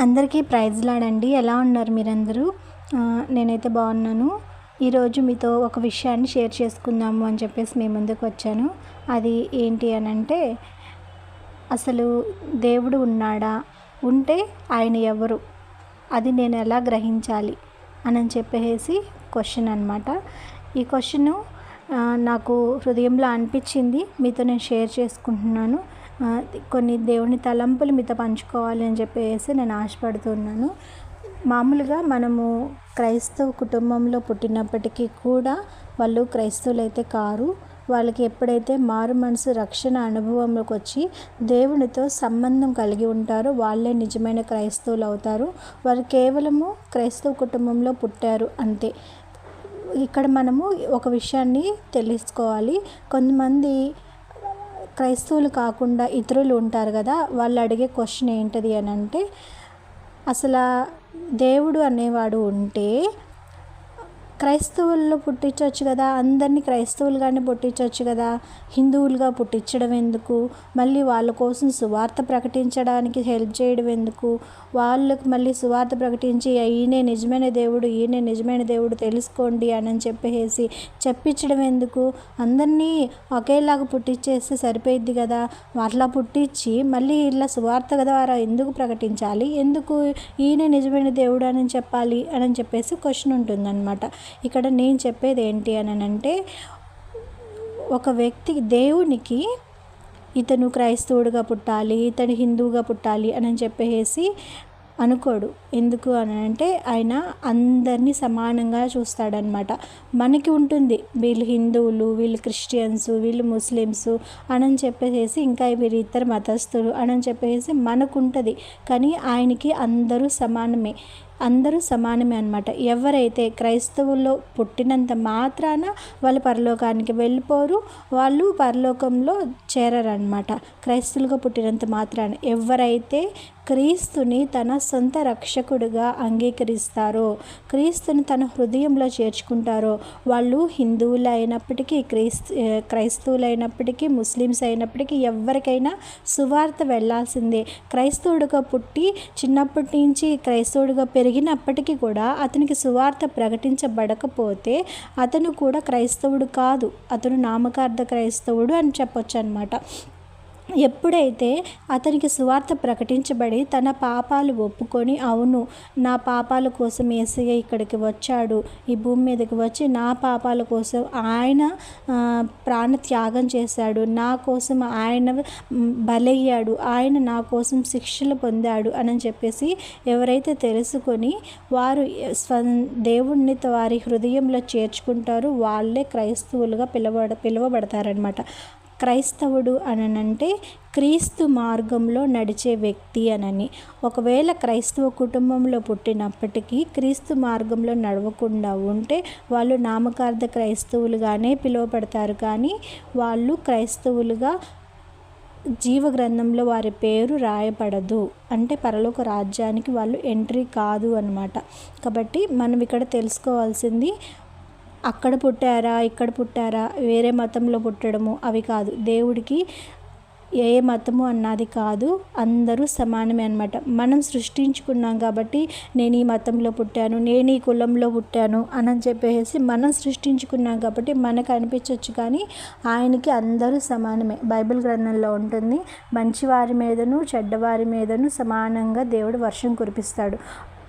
అందరికీ ప్రైజ్లాడండి ఎలా ఉన్నారు మీరందరూ? నేనైతే బాగున్నాను. ఈరోజు మీతో ఒక విషయాన్ని షేర్ చేసుకుందాము అని చెప్పేసి మీ ముందుకు వచ్చాను. అది ఏంటి అని అంటే అసలు దేవుడు ఉన్నాడా? ఉంటే ఆయన ఎవరు? అది నేను ఎలా గ్రహించాలి? అని చెప్పేసి క్వశ్చన్ అనమాట ఈ క్వశ్చన్ నాకు హృదయంలో అనిపించింది. మీతో నేను షేర్ చేసుకుంటున్నాను. కొన్ని దేవుని తలంపులు మీతో పంచుకోవాలి అని చెప్పేసి నేను ఆశపడుతున్నాను. మామూలుగా మనము క్రైస్తవ కుటుంబంలో పుట్టినప్పటికీ కూడా వాళ్ళు క్రైస్తవులు అయితే కారు. వాళ్ళకి ఎప్పుడైతే మారు మనసు రక్షణ అనుభవంలోకి వచ్చి దేవునితో సంబంధం కలిగి ఉంటారో వాళ్ళే నిజమైన క్రైస్తవులు అవుతారు. వారు కేవలము క్రైస్తవ కుటుంబంలో పుట్టారు అంతే. ఇక్కడ మనము ఒక విషయాన్ని తెలుసుకోవాలి. కొంతమంది క్రైస్తవులు కాకుండా ఇతరులు ఉంటారు కదా వాళ్ళు అడిగే క్వశ్చన్ ఏంటిది అని అంటే అసలు దేవుడు అనేవాడు ఉంటే క్రైస్తవుల్లో పుట్టించవచ్చు కదా. అందరినీ క్రైస్తవులుగానే పుట్టించవచ్చు కదా. హిందువులుగా పుట్టించడం ఎందుకు? మళ్ళీ వాళ్ళ కోసం సువార్త ప్రకటించడానికి హెల్ప్ చేయడం ఎందుకు? వాళ్ళకు మళ్ళీ సువార్త ప్రకటించి ఈయనే నిజమైన దేవుడు ఈయనే నిజమైన దేవుడు తెలుసుకోండి అని చెప్పేసి చెప్పించడం ఎందుకు? అందరినీ ఒకేలాగా పుట్టించేస్తే సరిపోయిద్ది కదా. అట్లా పుట్టించి మళ్ళీ ఇలా సువార్త ద్వారా ఎందుకు ప్రకటించాలి? ఎందుకు ఈయనే నిజమైన దేవుడు అని చెప్పాలి? అని చెప్పేసి క్వశ్చన్ ఉంటుందన్నమాట. ఇక్కడ నేను చెప్పేది ఏంటి అని అంటే ఒక వ్యక్తి దేవునికి ఇతను క్రైస్తవుడిగా పుట్టాలి ఇతను హిందువుగా పుట్టాలి అని చెప్పేసి అనుకోడు. ఎందుకు అని అంటే ఆయన అందరినీ సమానంగా చూస్తాడనమాట మనకి ఉంటుంది వీళ్ళు హిందువులు వీళ్ళు క్రిస్టియన్స్ వీళ్ళు ముస్లిమ్స్ అని చెప్పేసి ఇంకా వీరు ఇతర మతస్థులు అని చెప్పేసి మనకు ఉంటుంది. కానీ ఆయనకి అందరూ సమానమే. అందరూ సమానమే అనమాట ఎవరైతే క్రైస్తవుల్లో పుట్టినంత మాత్రాన వాళ్ళు పరలోకానికి వెళ్ళిపోరు వాళ్ళు పరలోకంలో చేరరనమాట క్రైస్తవులుగా పుట్టినంత మాత్రాన ఎవరైతే క్రీస్తుని తన సొంత రక్షకుడిగా అంగీకరిస్తారో క్రీస్తుని తన హృదయంలో చేర్చుకుంటారో వాళ్ళు హిందువులు అయినప్పటికీ క్రీస్తు క్రైస్తవులైనప్పటికీ ముస్లిమ్స్ అయినప్పటికీ ఎవరికైనా సువార్త వెళ్ళాల్సిందే క్రైస్తవుడిగా పుట్టి చిన్నప్పటి నుంచి క్రైస్తవుడిగా జరిగినప్పటికీ కూడా అతనికి సువార్త ప్రకటించబడకపోతే అతను కూడా క్రైస్తవుడు కాదు. అతను నామకార్థ క్రైస్తవుడు అని చెప్పొచ్చు అనమాట ఎప్పుడైతే అతనికి సువార్త ప్రకటించబడి తన పాపాలు ఒప్పుకొని అవును నా పాపాల కోసం ఏసయ్య ఇక్కడికి వచ్చాడు ఈ భూమి మీదకి వచ్చి నా పాపాల కోసం ఆయన ప్రాణ త్యాగం చేశాడు నా కోసం ఆయన బలయ్యాడు ఆయన నా కోసం శిక్షలు పొందాడు అని చెప్పేసి ఎవరైతే తెలుసుకొని వారు స్వ దేవుణ్ణి వారి హృదయంలో చేర్చుకుంటారు వాళ్ళే క్రైస్తవులుగా పిలవబడ పిలువబడతారనమాట క్రైస్తవుడు అనంటే క్రీస్తు మార్గంలో నడిచే వ్యక్తి అనని. ఒకవేళ క్రైస్తవ కుటుంబంలో పుట్టినప్పటికీ క్రీస్తు మార్గంలో నడవకుండా ఉంటే వాళ్ళు నామకార్థ క్రైస్తవులుగానే పిలువబడతారు. కానీ వాళ్ళు క్రైస్తవులుగా జీవ గ్రంథంలో వారి పేరు రాయపడదు అంటే పరలోక రాజ్యానికి వాళ్ళు ఎంట్రీ కాదు అనమాట. కాబట్టి మనం ఇక్కడ తెలుసుకోవాల్సింది అక్కడ పుట్టారా ఇక్కడ పుట్టారా వేరే మతంలో పుట్టడము అవి కాదు. దేవుడికి ఏ మతము అన్నది కాదు. అందరూ సమానమే అనమాట మనం సృష్టించుకున్నాం కాబట్టి నేను ఈ మతంలో పుట్టాను నేను ఈ కులంలో పుట్టాను అని చెప్పేసి మనం సృష్టించుకున్నాం కాబట్టి మనకు అనిపించవచ్చు కానీ ఆయనకి అందరూ సమానమే. బైబిల్ గ్రంథంలో ఉంటుంది మంచివారి మీదను చెడ్డవారి మీదను సమానంగా దేవుడు వర్షం కురిపిస్తాడు.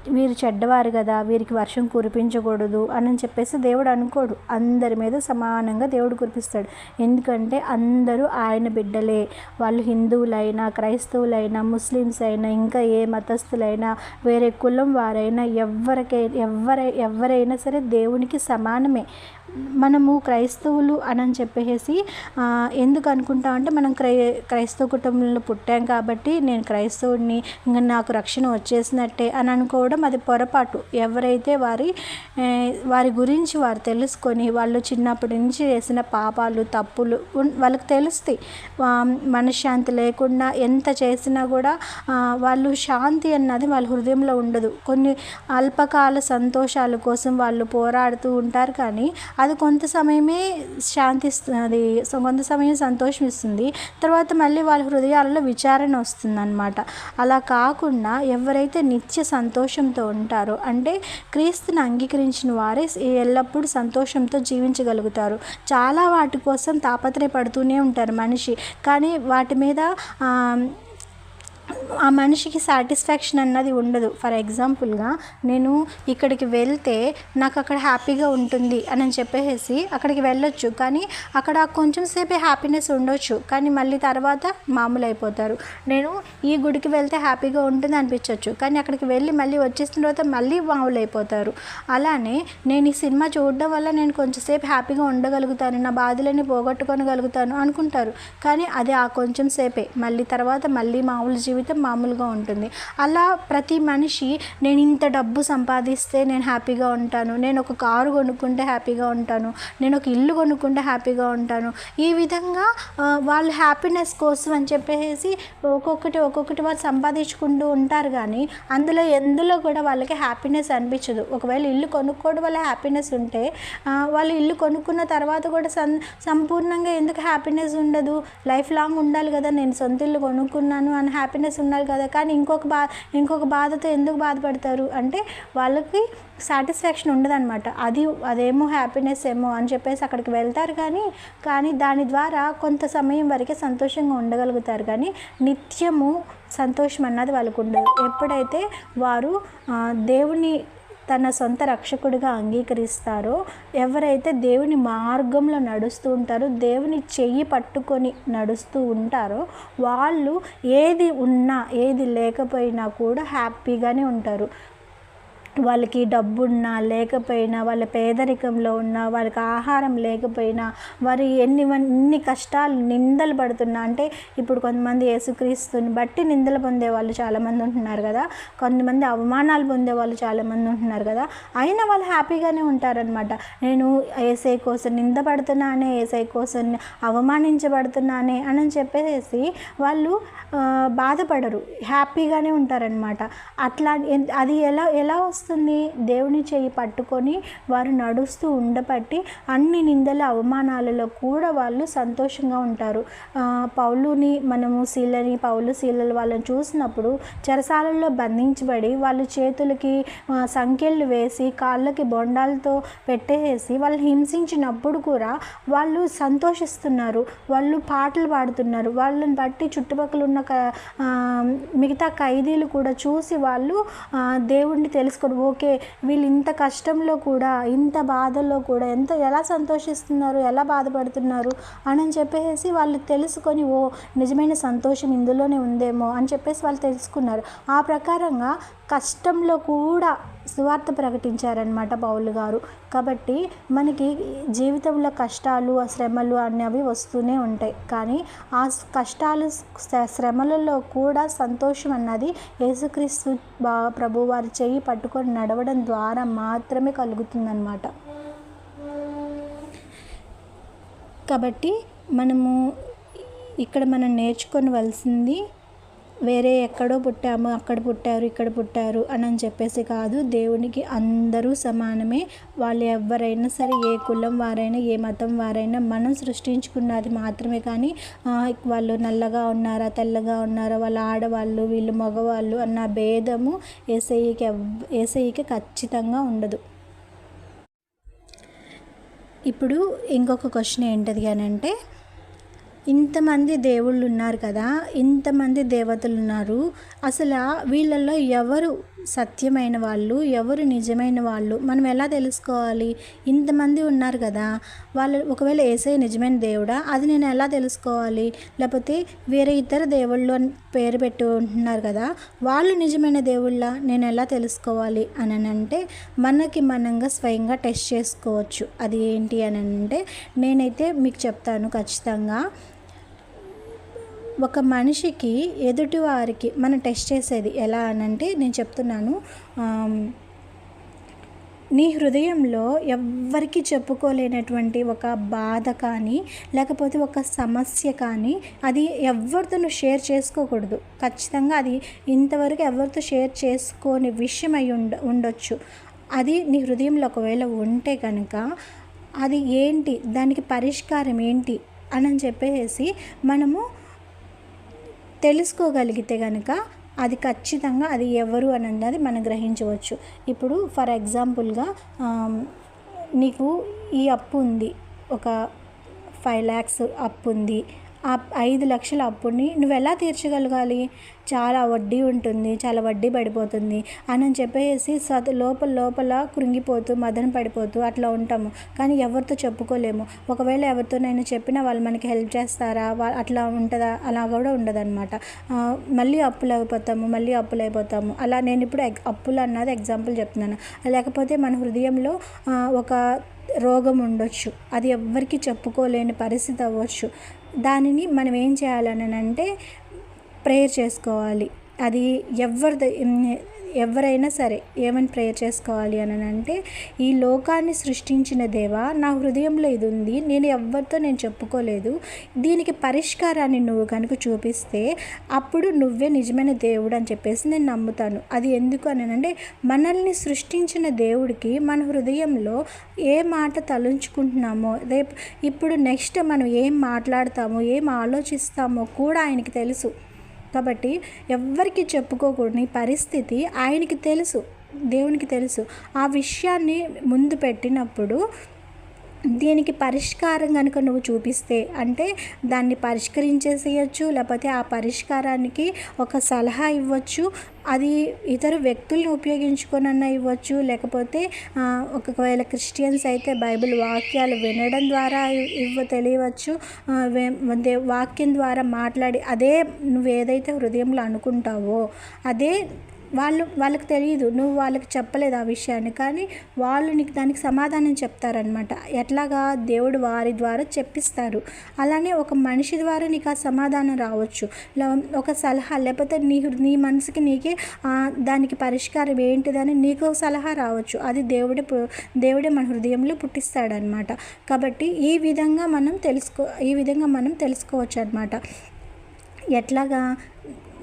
వీరు చెడ్డవారు కదా వీరికి వర్షం కురిపించకూడదు అని చెప్పేసి దేవుడు అనుకోడు. అందరి మీద సమానంగా దేవుడు కురిపిస్తాడు. ఎందుకంటే అందరూ ఆయన బిడ్డలే. వాళ్ళు హిందువులైనా క్రైస్తవులైనా ముస్లిమ్స్ అయినా ఇంకా ఏ మతస్థులైనా వేరే కులం వారైనా ఎవరికై ఎవరై ఎవరైనా సరే దేవునికి సమానమే. మనము క్రైస్తవులు అని చెప్పేసి ఎందుకు అనుకుంటాం అంటే మనం క్రై క్రైస్తవ కుటుంబంలో పుట్టాం కాబట్టి నేను క్రైస్తవుడిని ఇంకా నాకు రక్షణ వచ్చేసినట్టే అని అనుకోవడం అది పొరపాటు. ఎవరైతే వారి వారి గురించి వారు తెలుసుకొని వాళ్ళు చిన్నప్పటి నుంచి చేసిన పాపాలు తప్పులు వాళ్ళకి తెలుస్తాయి. మనశ్శాంతి లేకుండా ఎంత చేసినా కూడా వాళ్ళు శాంతి అన్నది వాళ్ళ హృదయంలో ఉండదు. కొన్ని అల్పకాల సంతోషాల కోసం వాళ్ళు పోరాడుతూ ఉంటారు కానీ అది కొంత సమయమే శాంతిస్తుంది అది కొంత సమయం సంతోషం ఇస్తుంది. తర్వాత మళ్ళీ వాళ్ళ హృదయాలలో విచారణ వస్తుందన్నమాట. అలా కాకుండా ఎవరైతే నిత్య సంతోషంతో ఉంటారో అంటే క్రీస్తుని అంగీకరించిన వారే ఎల్లప్పుడూ సంతోషంతో జీవించగలుగుతారు. చాలా వాటి కోసం తాపత్రయపడుతూనే ఉంటారు మనిషి. కానీ వాటి మీద ఆ మనిషికి సాటిస్ఫాక్షన్ అన్నది ఉండదు. ఫర్ ఎగ్జాంపుల్గా నేను ఇక్కడికి వెళ్తే నాకు అక్కడ హ్యాపీగా ఉంటుంది అని చెప్పేసి అక్కడికి వెళ్ళొచ్చు. కానీ అక్కడ కొంచెం సేపే హ్యాపీనెస్ ఉండొచ్చు. కానీ మళ్ళీ తర్వాత మామూలు అయిపోతారు. నేను ఈ గుడికి వెళ్తే హ్యాపీగా ఉంటుంది అనిపించవచ్చు కానీ అక్కడికి వెళ్ళి మళ్ళీ వచ్చేసిన తర్వాత మళ్ళీ మామూలు అయిపోతారు. అలానే నేను ఈ సినిమా చూడడం వల్ల నేను కొంచెంసేపు హ్యాపీగా ఉండగలుగుతాను. నా బాధలని పోగొట్టుకోగలుగుతాను అనుకుంటారు. కానీ అది ఆ కొంచెం సేపే. మళ్ళీ తర్వాత మళ్ళీ మామూలు జీవితం మామూలుగా ఉంటుంది. అలా ప్రతి మనిషి నేను ఇంత డబ్బు సంపాదిస్తే నేను హ్యాపీగా ఉంటాను. నేను ఒక కారు కొనుక్కుంటే హ్యాపీగా ఉంటాను. నేను ఒక ఇల్లు కొనుక్కుంటే హ్యాపీగా ఉంటాను. ఈ విధంగా వాళ్ళు హ్యాపీనెస్ కోసం అని చెప్పేసి ఒక్కొక్కటి ఒక్కొక్కటి వాళ్ళు సంపాదించుకుంటూ ఉంటారు కానీ అందులో ఎందులో కూడా వాళ్ళకి హ్యాపీనెస్ అనిపించదు. ఒకవేళ ఇల్లు కొనుక్కోవడం వల్ల హ్యాపీనెస్ ఉంటే వాళ్ళు ఇల్లు కొనుక్కున్న తర్వాత కూడా సం సంపూర్ణంగా ఎందుకు హ్యాపీనెస్ ఉండదు? లైఫ్ లాంగ్ ఉండాలి కదా నేను సొంత ఇల్లు కొనుక్కున్నాను అని హ్యాపీనెస్ ఉండాలి కదా. కానీ ఇంకొక బా ఇంకొక బాధతో ఎందుకు బాధపడతారు? అంటే వాళ్ళకి సాటిస్ఫాక్షన్ ఉండదన్నమాట. అది అదేమో హ్యాపీనెస్ ఏమో అని చెప్పేసి అక్కడికి వెళ్తారు కానీ కానీ దాని ద్వారా కొంత సమయం వరకే సంతోషంగా ఉండగలుగుతారు. కానీ నిత్యము సంతోషం అన్నది వాళ్ళకు ఉండదు. ఎప్పుడైతే వారు దేవుని తన సొంత రక్షకుడిగా అంగీకరిస్తారో ఎవరైతే దేవుని మార్గంలో నడుస్తూ ఉంటారో దేవుని చెయ్యి పట్టుకొని నడుస్తూ ఉంటారో వాళ్ళు ఏది ఉన్నా ఏది లేకపోయినా కూడా హ్యాపీగానే ఉంటారు. వాళ్ళకి డబ్బున్నా లేకపోయినా వాళ్ళ పేదరికంలో ఉన్నా వాళ్ళకి ఆహారం లేకపోయినా వారి ఎన్ని ఎన్ని కష్టాలు నిందలు పడుతున్నా అంటే ఇప్పుడు కొంతమంది యేసుక్రీస్తుని బట్టి నిందలు పొందే వాళ్ళు చాలామంది ఉంటున్నారు కదా. కొంతమంది అవమానాలు పొందే వాళ్ళు చాలామంది ఉంటున్నారు కదా. అయినా వాళ్ళు హ్యాపీగానే ఉంటారనమాట నేను ఏసై కోసం నిందపడుతున్నానే ఏసై కోసం అవమానించబడుతున్నానే అని చెప్పేసి వాళ్ళు బాధపడరు. హ్యాపీగానే ఉంటారనమాట అట్లా అది ఎలా ఎలా వస్తుంది. దేవుని చేయి పట్టుకొని వారు నడుస్తూ ఉండబట్టి అన్ని నిందల అవమానాలలో కూడా వాళ్ళు సంతోషంగా ఉంటారు. పౌలుని మనము శీలని పౌలు శీలలు వాళ్ళని చూసినప్పుడు చెరసాలలో బంధించబడి వాళ్ళు చేతులకి సంఖ్యలు వేసి కాళ్ళకి బొండాలతో పెట్టేసి వాళ్ళు హింసించినప్పుడు కూడా వాళ్ళు సంతోషిస్తున్నారు. వాళ్ళు పాటలు పాడుతున్నారు. వాళ్ళని బట్టి చుట్టుపక్కల ఉన్న మిగతా ఖైదీలు కూడా చూసి వాళ్ళు దేవుణ్ణి అప్పుడు ఓకే వీళ్ళు ఇంత కష్టంలో కూడా ఇంత బాధల్లో కూడా ఎంత ఎలా సంతోషిస్తున్నారు ఎలా బాధపడుతున్నారు అని చెప్పేసి వాళ్ళు తెలుసుకొని ఓ నిజమైన సంతోషం ఇందులోనే ఉందేమో అని చెప్పేసి వాళ్ళు తెలుసుకున్నారు. ఆ ప్రకారంగా కష్టంలో కూడా సువార్త ప్రకటించారనమాట పౌలు గారు. కాబట్టి మనకి జీవితంలో కష్టాలు శ్రమలు అనేవి వస్తూనే ఉంటాయి. కానీ ఆ కష్టాలు శ్రమలలో కూడా సంతోషం అన్నది యేసుక్రీస్తు బా ప్రభు వారి చెయ్యి పట్టుకొని నడవడం ద్వారా మాత్రమే కలుగుతుందన్నమాట. కాబట్టి మనము ఇక్కడ మనం నేర్చుకోవలసింది వేరే ఎక్కడో పుట్టాము అక్కడ పుట్టారు ఇక్కడ పుట్టారు అని అని చెప్పేసి కాదు. దేవునికి అందరూ సమానమే. వాళ్ళు ఎవరైనా సరే ఏ కులం వారైనా ఏ మతం వారైనా మనం సృష్టించుకున్నది మాత్రమే కానీ వాళ్ళు నల్లగా ఉన్నారా తెల్లగా ఉన్నారా వాళ్ళ ఆడవాళ్ళు వీళ్ళు మగవాళ్ళు అన్న భేదము ఏసఐకి ఏసఐకి ఖచ్చితంగా ఉండదు. ఇప్పుడు ఇంకొక క్వశ్చన్ ఏంటది అని అంటే ఇంతమంది దేవుళ్ళు ఉన్నారు కదా ఇంతమంది దేవతలు ఉన్నారు అసలు వీళ్ళల్లో ఎవరు సత్యమైన వాళ్ళు ఎవరు నిజమైన వాళ్ళు? మనం ఎలా తెలుసుకోవాలి? ఇంతమంది ఉన్నారు కదా వాళ్ళు ఒకవేళ ఏసై నిజమైన దేవుడా? అది నేను ఎలా తెలుసుకోవాలి? లేకపోతే వేరే ఇతర దేవుళ్ళు అని పేరు పెట్టి ఉంటున్నారు కదా వాళ్ళు నిజమైన దేవుళ్ళ? నేను ఎలా తెలుసుకోవాలి అని అంటే మనకి మనంగా స్వయంగా టెస్ట్ చేసుకోవచ్చు. అది ఏంటి అని అంటే నేనైతే మీకు చెప్తాను ఖచ్చితంగా. ఒక మనిషికి ఎదుటివారికి మనం టెస్ట్ చేసేది ఎలా అనంటే నేను చెప్తున్నాను. నీ హృదయంలో ఎవ్వరికి చెప్పుకోలేనటువంటి ఒక బాధ కానీ లేకపోతే ఒక సమస్య కానీ అది ఎవరితో నువ్వు షేర్ చేసుకోకూడదు. ఖచ్చితంగా అది ఇంతవరకు ఎవరితో షేర్ చేసుకోని విషయం అయి ఉండ ఉండొచ్చు. అది నీ హృదయంలో ఒకవేళ ఉంటే కనుక అది ఏంటి? దానికి పరిష్కారం ఏంటి? అని చెప్పేసి మనము తెలుసుకోగలిగితే కనుక అది ఖచ్చితంగా అది ఎవరు అని అన్నది మనం గ్రహించవచ్చు. ఇప్పుడు ఫర్ ఎగ్జాంపుల్గా నీకు ఈ అప్పు ఉంది. ఒక ఫైవ్ ల్యాక్స్ అప్పు ఉంది. ఆ ఐదు లక్షల అప్పుని నువ్వు ఎలా తీర్చగలగాలి? చాలా వడ్డీ ఉంటుంది చాలా వడ్డీ పడిపోతుంది అని చెప్పేసి సత లోపల లోపల కృంగిపోతూ మదన పడిపోతూ అట్లా ఉంటాము. కానీ ఎవరితో చెప్పుకోలేము. ఒకవేళ ఎవరితోనైనా చెప్పినా వాళ్ళు మనకి హెల్ప్ చేస్తారా? అట్లా ఉంటుందా? అలా కూడా ఉండదన్నమాట. మళ్ళీ అప్పులు అయిపోతాము మళ్ళీ అప్పులు అయిపోతాము. అలా నేను ఇప్పుడు ఎగ్ అప్పులు అన్నది ఎగ్జాంపుల్ చెప్తున్నాను. లేకపోతే మన హృదయంలో ఒక రోగం ఉండొచ్చు. అది ఎవ్వరికి చెప్పుకోలేని పరిస్థితి అవ్వచ్చు. దానిని మనం ఏం చేయాలని అంటే ప్రేయర్ చేసుకోవాలి. అది ఎవరిది ఎవరైనా సరే ఏమని ప్రేయర్ చేసుకోవాలి అని అంటే ఈ లోకాన్ని సృష్టించిన దేవా నా హృదయంలో ఇది ఉంది నేను ఎవరితో నేను చెప్పుకోలేదు దీనికి పరిష్కారాన్ని నువ్వు కనుక చూపిస్తే అప్పుడు నువ్వే నిజమైన దేవుడు అని చెప్పేసి నేను నమ్ముతాను. అది ఎందుకు అని అంటే మనల్ని సృష్టించిన దేవుడికి మన హృదయంలో ఏ మాట తలుంచుకుంటున్నామో రేపు ఇప్పుడు నెక్స్ట్ మనం ఏం మాట్లాడతామో ఏం ఆలోచిస్తామో కూడా ఆయనకి తెలుసు. కాబట్టి ఎవ్వరికి చెప్పుకోకూడని పరిస్థితి ఆయనకి తెలుసు దేవునికి తెలుసు. ఆ విషయాన్ని ముందు పెట్టినప్పుడు దీనికి పరిష్కారం కనుక నువ్వు చూపిస్తే అంటే దాన్ని పరిష్కరించేసేయచ్చు లేకపోతే ఆ పరిష్కారానికి ఒక సలహా ఇవ్వచ్చు అది ఇతర వ్యక్తుల్ని ఉపయోగించుకొనన్నా ఇవ్వచ్చు లేకపోతే ఒకవేళ క్రిస్టియన్స్ అయితే బైబిల్ వాక్యాలు వినడం ద్వారా ఇవ్వ తెలియవచ్చు వాక్యం ద్వారా మాట్లాడి అదే నువ్వు ఏదైతే హృదయంలో అనుకుంటావో అదే వాళ్ళు వాళ్ళకి తెలియదు నువ్వు వాళ్ళకి చెప్పలేదు ఆ విషయాన్ని. కానీ వాళ్ళు నీకు దానికి సమాధానం చెప్తారనమాట ఎట్లాగా దేవుడు వారి ద్వారా చెప్పిస్తారు. అలానే ఒక మనిషి ద్వారా నీకు ఆ సమాధానం రావచ్చు. ఒక సలహా లేకపోతే నీ నీ మనసుకి నీకే దానికి పరిష్కారం ఏంటిదని నీకు సలహా రావచ్చు. అది దేవుడే దేవుడే మన హృదయంలో పుట్టిస్తాడనమాట కాబట్టి ఈ విధంగా మనం తెలుసుకో ఈ విధంగా మనం తెలుసుకోవచ్చు అనమాట ఎట్లాగా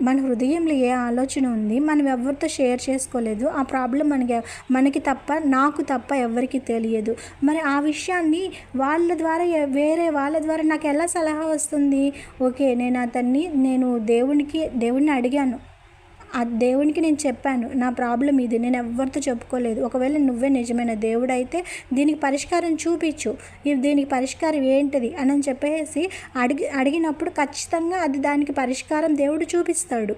మన హృదయంలో ఏ ఆలోచన ఉంది మనం ఎవరితో షేర్ చేసుకోలేదు ఆ ప్రాబ్లం మనకి మనకి తప్ప నాకు తప్ప ఎవరికి తెలియదు. మరి ఆ విషయాన్ని వాళ్ళ ద్వారా వేరే వాళ్ళ ద్వారా నాకు ఎలా సలహా వస్తుంది? ఓకే నేను అతన్ని నేను దేవునికి దేవుడిని అడిగాను. ఆ దేవునికి నేను చెప్పాను నా ప్రాబ్లం ఇది నేను ఎవరితో చెప్పుకోలేదు. ఒకవేళ నువ్వే నిజమైన దేవుడు అయితే దీనికి పరిష్కారం చూపించు. దీనికి పరిష్కారం ఏంటిది అని చెప్పేసి అడిగి అడిగినప్పుడు ఖచ్చితంగా అది దానికి పరిష్కారం దేవుడు చూపిస్తాడు.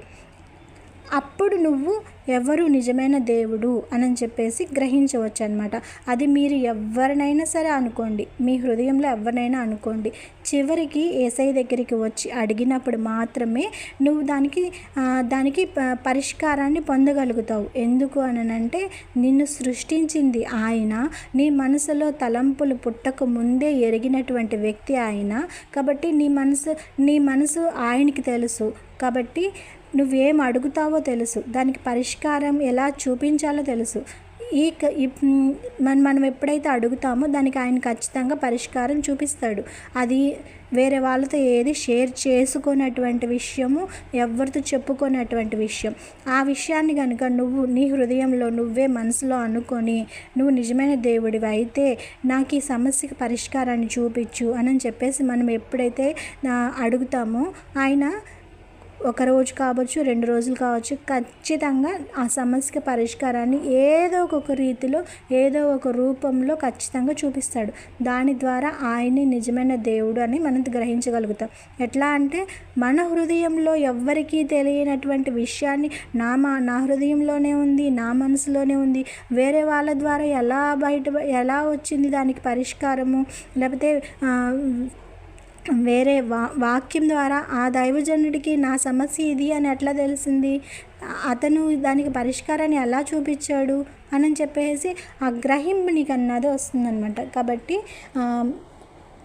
అప్పుడు నువ్వు ఎవరు నిజమైన దేవుడు అని చెప్పేసి గ్రహించవచ్చు అనమాట అది మీరు ఎవరినైనా సరే అనుకోండి. మీ హృదయంలో ఎవరినైనా అనుకోండి. చివరికి ఏసై దగ్గరికి వచ్చి అడిగినప్పుడు మాత్రమే నువ్వు దానికి దానికి పరిష్కారాన్ని పొందగలుగుతావు. ఎందుకు అని నిన్ను సృష్టించింది ఆయన. నీ మనసులో తలంపులు పుట్టక ముందే ఎరిగినటువంటి వ్యక్తి ఆయన. కాబట్టి నీ మనసు నీ మనసు ఆయనకి తెలుసు. కాబట్టి నువ్వేం అడుగుతావో తెలుసు. దానికి పరిష్కారం ఎలా చూపించాలో తెలుసు. ఈ మనం మనం ఎప్పుడైతే అడుగుతామో దానికి ఆయన ఖచ్చితంగా పరిష్కారం చూపిస్తాడు. అది వేరే వాళ్ళతో ఏది షేర్ చేసుకున్నటువంటి విషయము ఎవరితో చెప్పుకునేటువంటి విషయం. ఆ విషయాన్ని కనుక నువ్వు నీ హృదయంలో నువ్వే మనసులో అనుకొని నువ్వు నిజమైన దేవుడివి అయితే నాకు ఈ సమస్యకి పరిష్కారాన్ని చూపించు అని చెప్పేసి మనం ఎప్పుడైతే అడుగుతామో ఆయన ఒక రోజు కావచ్చు రెండు రోజులు కావచ్చు ఖచ్చితంగా ఆ సమస్యకి పరిష్కారాన్ని ఏదో ఒక రీతిలో ఏదో ఒక రూపంలో ఖచ్చితంగా చూపిస్తాడు. దాని ద్వారా ఆయన్ని నిజమైన దేవుడు అని మనం గ్రహించగలుగుతాం. ఎట్లా అంటే మన హృదయంలో ఎవ్వరికీ తెలియనటువంటి విషయాన్ని నా మా నా హృదయంలోనే ఉంది నా మనసులోనే ఉంది. వేరే వాళ్ళ ద్వారా ఎలా బయట ఎలా వచ్చింది దానికి పరిష్కారము? లేకపోతే వేరే వా వాక్యం ద్వారా ఆ దైవజనుడికి నా సమస్య ఇది అని ఎట్లా తెలిసింది? అతను దానికి పరిష్కారాన్ని ఎలా చూపించాడు? అని చెప్పేసి ఆ గ్రహింపు నీకు అన్నది వస్తుందన్నమాట. కాబట్టి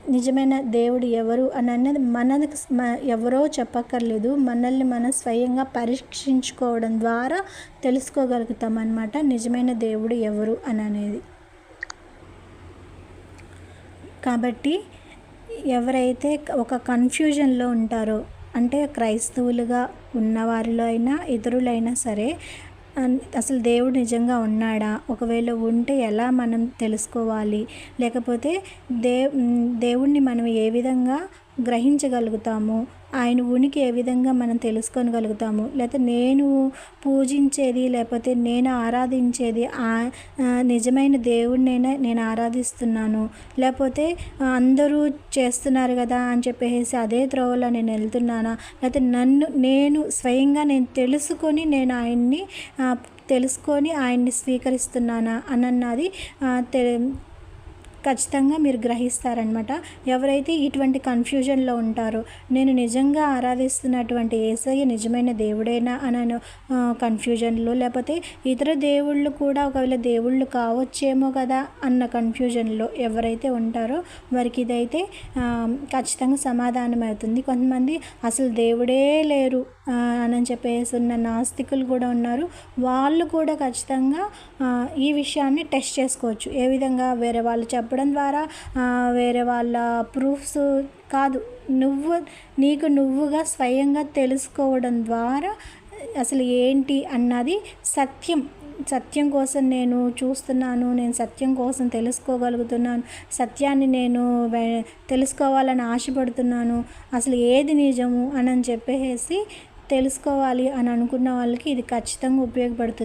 నిజమైన దేవుడు ఎవరు అని అన్నది మనకు ఎవరో చెప్పక్కర్లేదు. మనల్ని మనం స్వయంగా పరీక్షించుకోవడం ద్వారా తెలుసుకోగలుగుతాం అన్నమాట నిజమైన దేవుడు ఎవరు అని అనేది. కాబట్టి ఎవరైతే ఒక కన్ఫ్యూజన్లో ఉంటారో అంటే క్రైస్తవులుగా ఉన్నవారిలో అయినా ఇతరులైనా సరే అసలు దేవుడు నిజంగా ఉన్నాడా? ఒకవేళ ఉంటే ఎలా మనం తెలుసుకోవాలి? లేకపోతే దే దేవుణ్ణి మనం ఏ విధంగా గ్రహించగలుగుతాము. ఆయన ఉనికి ఏ విధంగా మనం తెలుసుకోగలుగుతాము లేకపోతే నేను పూజించేది లేకపోతే నేను ఆరాధించేది ఆ నిజమైన దేవుడినైనా నేను ఆరాధిస్తున్నాను. లేకపోతే అందరూ చేస్తున్నారు కదా అని చెప్పేసి అదే త్రోవలో నేను వెళ్తున్నానా? లేకపోతే నన్ను నేను స్వయంగా నేను తెలుసుకొని నేను ఆయన్ని తెలుసుకొని ఆయన్ని స్వీకరిస్తున్నానా? అన్నది తె ఖచ్చితంగా మీరు గ్రహిస్తారనమాట ఎవరైతే ఇటువంటి కన్ఫ్యూజన్లో ఉంటారో నేను నిజంగా ఆరాధిస్తున్నటువంటి ఏసయ్య నిజమైన దేవుడేనా అని కన్ఫ్యూజన్లో లేకపోతే ఇతర దేవుళ్ళు కూడా ఒకవేళ దేవుళ్ళు కావచ్చేమో కదా అన్న కన్ఫ్యూజన్లో ఎవరైతే ఉంటారో వారికి ఇదైతే ఖచ్చితంగా సమాధానం అవుతుంది కొంతమంది అసలు దేవుడే లేరు. అని చెప్పేసి ఉన్న నాస్తికులు కూడా ఉన్నారు. వాళ్ళు కూడా ఖచ్చితంగా ఈ విషయాన్ని టెస్ట్ చేసుకోవచ్చు. ఏ విధంగా వేరే వాళ్ళు చెప్పడం ద్వారా వేరే వాళ్ళ ప్రూఫ్స్ కాదు. నువ్వు నీకు నువ్వుగా స్వయంగా తెలుసుకోవడం ద్వారా అసలు ఏంటి అన్నది సత్యం. సత్యం కోసం నేను చూస్తున్నాను నేను సత్యం కోసం తెలుసుకోగలుగుతున్నాను సత్యాన్ని నేను తెలుసుకోవాలని ఆశపడుతున్నాను అసలు ఏది నిజము అని చెప్పేసి తెలుసుకోవాలి అని అనుకున్న వాళ్ళకి ఇది ఖచ్చితంగా ఉపయోగపడుతుంది.